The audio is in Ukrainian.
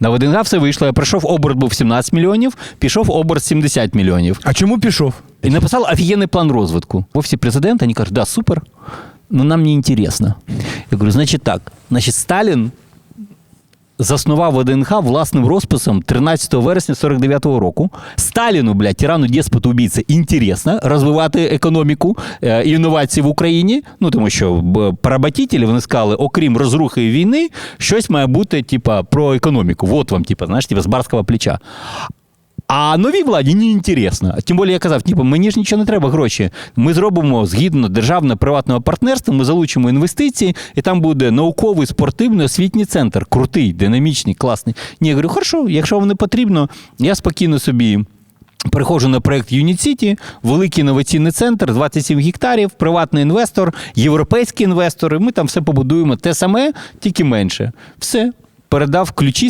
На ВДНГ все вийшло. Я прийшов, оберт був 17 мільйонів, пішов оберт 70 мільйонів. А чому пішов? І написав офігенний план розвитку. В президент, президента они кажуть, да, супер, ну нам не інтересно. Я говорю, значить так, значить Сталін заснував ВДНХ власним розписом 13 вересня 49-го року. Сталіну, блядь, тирану деспоту убійця, інтересно розвивати економіку е, інновації в Україні. Ну тому що б, вони сказали, окрім розрухи і війни, щось має бути, типа, про економіку. Вот вам, типа, знаєш, типа, з барського плеча. А новій владі не інтересно. Тим більше я казав, типу, мені ж нічого не треба гроші. Ми зробимо згідно державно-приватного партнерства, ми залучимо інвестиції, і там буде науковий спортивний освітній центр. Крутий, динамічний, класний. Ні, я говорю, хорошо, якщо вам не потрібно, я спокійно собі. Переходжу на проект City, великий інноваційний центр, 27 гектарів, приватний інвестор, європейський інвестор. І ми там все побудуємо те саме, тільки менше. Все. Передав ключі